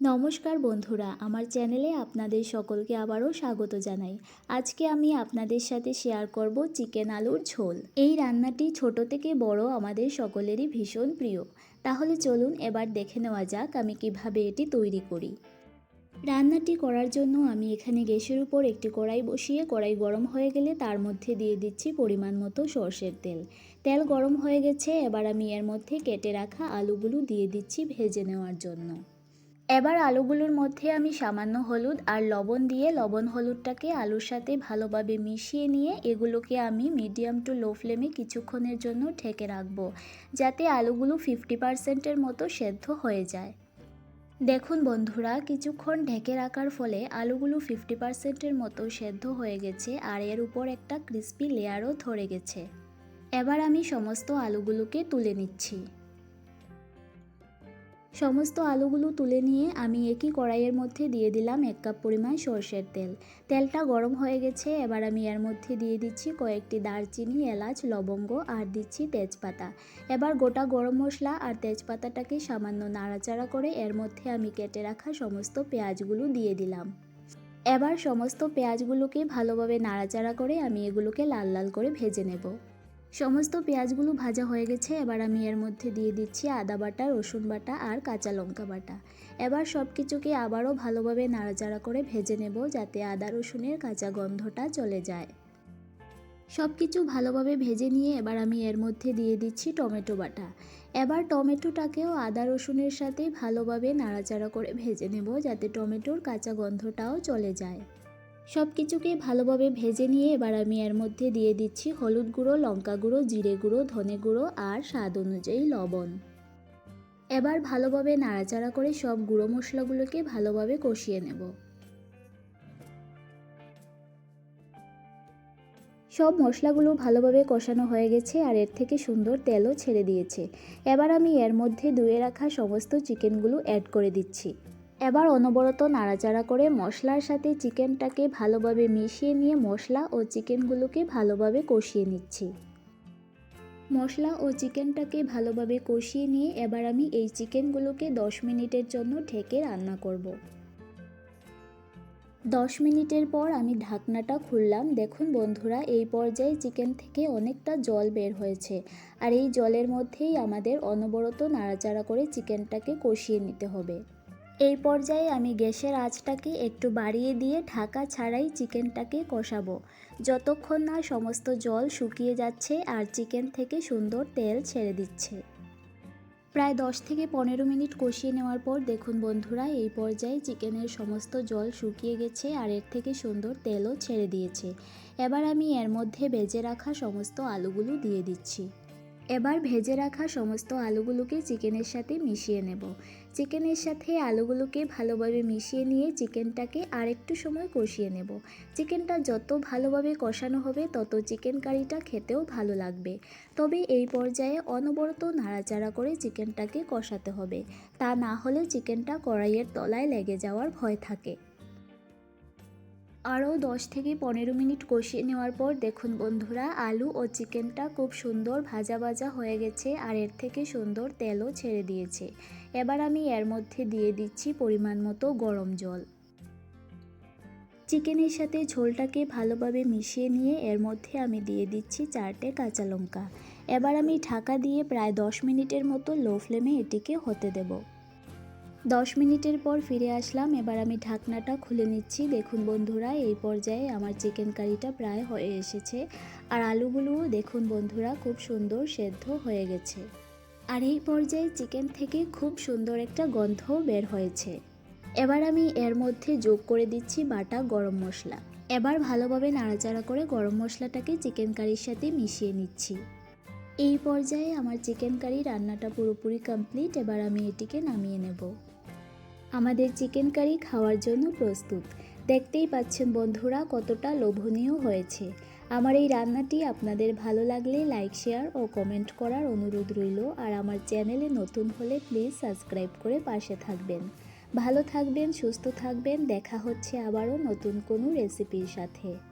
নমস্কার বন্ধুরা, আমার চ্যানেলে আপনাদের সকলকে আবারও স্বাগত জানাই। আজকে আমি আপনাদের সাথে শেয়ার করব চিকেন আলুর ঝোল। এই রান্নাটি ছোট থেকে বড় আমাদের সকলেরই ভীষণ প্রিয়। তাহলে চলুন এবার দেখে নেওয়া যাক আমি কীভাবে এটি তৈরি করি। রান্নাটি করার জন্য আমি এখানে গ্যাসের উপর একটি কড়াই বসিয়ে কড়াই গরম হয়ে গেলে তার মধ্যে দিয়ে দিচ্ছি পরিমাণ মতো সর্ষের তেল। তেল গরম হয়ে গেছে, এবার আমি এর মধ্যে কেটে রাখা আলুগুলো দিয়ে দিচ্ছি ভেজে নেওয়ার জন্য। এবার আলুগুলোর মধ্যে আমি সামান্য হলুদ আর লবণ দিয়ে লবণ হলুদটাকে আলুর সাথে ভালোভাবে মিশিয়ে নিয়ে এগুলোকে আমি মিডিয়াম টু লো ফ্লেমে কিছুক্ষণের জন্য ঢেকে রাখব, যাতে আলুগুলো ফিফটি পারসেন্টের মতো সেদ্ধ হয়ে যায়। দেখুন বন্ধুরা, কিছুক্ষণ ঢেকে রাখার ফলে আলুগুলো ফিফটি পারসেন্টের মতো সেদ্ধ হয়ে গেছে আর এর উপর একটা ক্রিস্পি লেয়ারও ধরে গেছে। এবার আমি সমস্ত আলুগুলোকে তুলে নিচ্ছি। সমস্ত আলুগুলো তুলে নিয়ে আমি একই কড়াইয়ের মধ্যে দিয়ে দিলাম এক কাপ পরিমাণ সর্ষের তেল। তেলটা গরম হয়ে গেছে, এবার আমি এর মধ্যে দিয়ে দিচ্ছি কয়েকটি দারচিনি, এলাচ, লবঙ্গ আর দিচ্ছি তেজপাতা। এবার গোটা গরম মশলা আর তেজপাতাটাকে সামান্য নাড়াচাড়া করে এর মধ্যে আমি কেটে রাখা সমস্ত পেঁয়াজগুলো দিয়ে দিলাম। এবার সমস্ত পেঁয়াজগুলোকে ভালোভাবে নাড়াচাড়া করে আমি এগুলোকে লাল লাল করে ভেজে নেব। সমস্ত পেঁয়াজগুলো ভাজা হয়ে গেছে, এবার আমি এর মধ্যে দিয়ে দিচ্ছি আদা বাটা, রসুন বাটা আর কাঁচা লঙ্কা বাটা। এবার সব কিছুকে আবারও ভালোভাবে নাড়াচাড়া করে ভেজে নেব যাতে আদা, রসুনের কাঁচা গন্ধটা চলে যায়। সব কিছু ভালোভাবে ভেজে নিয়ে এবার আমি এর মধ্যে দিয়ে দিচ্ছি টমেটো বাটা। এবার টমেটোটাকেও আদা, রসুনের সাথে ভালোভাবে নাড়াচাড়া করে ভেজে নেব যাতে টমেটোর কাঁচা গন্ধটাও চলে যায়। সব কিছুকে ভালোভাবে ভেজে নিয়ে এবার আমি এর মধ্যে দিয়ে দিচ্ছি হলুদ গুঁড়ো, লঙ্কা গুঁড়ো, জিরে গুঁড়ো, ধনে গুঁড়ো আর স্বাদ অনুযায়ী লবণ। এবার ভালোভাবে নাড়াচাড়া করে সব গুঁড়ো মশলাগুলোকে ভালোভাবে কষিয়ে নেব। সব মশলাগুলো ভালোভাবে কষানো হয়ে গেছে আর এর থেকে সুন্দর তেলও ছেড়ে দিয়েছে। এবার আমি এর মধ্যে ধুয়ে রাখা সমস্ত চিকেনগুলো অ্যাড করে দিচ্ছি। এবার অনবরত নাড়াচাড়া করে মশলার সাথে চিকেনটাকে ভালোভাবে মিশিয়ে নিয়ে মশলা ও চিকেনগুলোকে ভালোভাবে কষিয়ে নিচ্ছি। মশলা ও চিকেনটাকে ভালোভাবে কষিয়ে নিয়ে এবার আমি এই চিকেনগুলোকে দশ মিনিটের জন্য ঢেকে রান্না করব। দশ মিনিটের পর আমি ঢাকনাটা খুললাম। দেখুন বন্ধুরা, এই পর্যায়ে চিকেন থেকে অনেকটা জল বের হয়েছে। আর এই জলের মধ্যেই আমাদের অনবরত নাড়াচাড়া করে চিকেনটাকে কষিয়ে নিতে হবে। এই পর্যায়ে আমি গ্যাসের আঁচটাকে একটু বাড়িয়ে দিয়ে ঢাকা ছাড়াই চিকেনটাকে কষাবো। যতক্ষণ না সমস্ত জল শুকিয়ে যাচ্ছে আর চিকেন থেকে সুন্দর তেল ছেড়ে দিচ্ছে। প্রায় দশ থেকে পনেরো মিনিট কষিয়ে নেওয়ার পর দেখুন বন্ধুরা, এই পর্যায়ে চিকেনের সমস্ত জল শুকিয়ে গেছে আর এর থেকে সুন্দর তেলও ছেড়ে দিয়েছে। এবার আমি এর মধ্যে ভেজে রাখা সমস্ত আলুগুলো দিয়ে দিচ্ছি। এবার ভেজে রাখা সমস্ত আলুগুলোকে চিকেনের সাথে মিশিয়ে নেব। চিকেনের সাথে আলুগুলোকে ভালোভাবে মিশিয়ে নিয়ে চিকেনটাকে আরেকটু সময় কষিয়ে নেব। চিকেনটা যত ভালোভাবে কষানো হবে, তত চিকেন কারিটা খেতেও ভালো লাগবে। তবে এই পর্যায়ে অনবরত নাড়াচাড়া করে চিকেনটাকে কষাতে হবে। তা না হলে চিকেনটা কড়াইয়ের তলায় লেগে যাওয়ার ভয় থাকে। আরও দশ থেকে পনেরো মিনিট কষিয়ে নেওয়ার পর দেখুন বন্ধুরা, আলু ও চিকেনটা খুব সুন্দর ভাজা ভাজা হয়ে গেছে আর এর থেকে সুন্দর তেলও ছেড়ে দিয়েছে। এবার আমি এর মধ্যে দিয়ে দিচ্ছি পরিমাণ মতো গরম জল। চিকেনের সাথে ঝোলটাকে ভালোভাবে মিশিয়ে নিয়ে এর মধ্যে আমি দিয়ে দিচ্ছি চারটে কাঁচা লঙ্কা। এবার আমি ঢাকা দিয়ে প্রায় দশ মিনিটের মতো লো ফ্লেমে এটিকে হতে দেবো। দশ মিনিটের পর ফিরে আসলাম। এবার আমি ঢাকনাটা খুলে নিচ্ছি। দেখুন বন্ধুরা, এই পর্যায়ে আমার চিকেন কারিটা প্রায় হয়ে এসেছে। আর আলুগুলোও দেখুন বন্ধুরা, খুব সুন্দর সেদ্ধ হয়ে গেছে। আর এই পর্যায়ে চিকেন থেকে খুব সুন্দর একটা গন্ধও বের হয়েছে। এবার আমি এর মধ্যে যোগ করে দিচ্ছি বাটা গরম মশলা। এবার ভালোভাবে নাড়াচাড়া করে গরম মশলাটাকে চিকেন কারির সাথে মিশিয়ে নিচ্ছি। এই পর্যায়ে আমার চিকেন কারি রান্নাটা পুরোপুরি কমপ্লিট এবার আমি এটিকে নামিয়ে নেব। আমাদের চিকেন কারি খাওয়ার জন্য প্রস্তুত। দেখতেই পাচ্ছেন বন্ধুরা কতটা লোভনীয় হয়েছে। আমার এই রান্নাটি আপনাদের ভালো লাগলে লাইক, শেয়ার ও কমেন্ট করার অনুরোধ রইল। আর আমার চ্যানেলে নতুন হলে প্লিজ সাবস্ক্রাইব করে পাশে থাকবেন। ভালো থাকবেন, সুস্থ থাকবেন। দেখা হচ্ছে আবারও নতুন কোনো রেসিপির সাথে।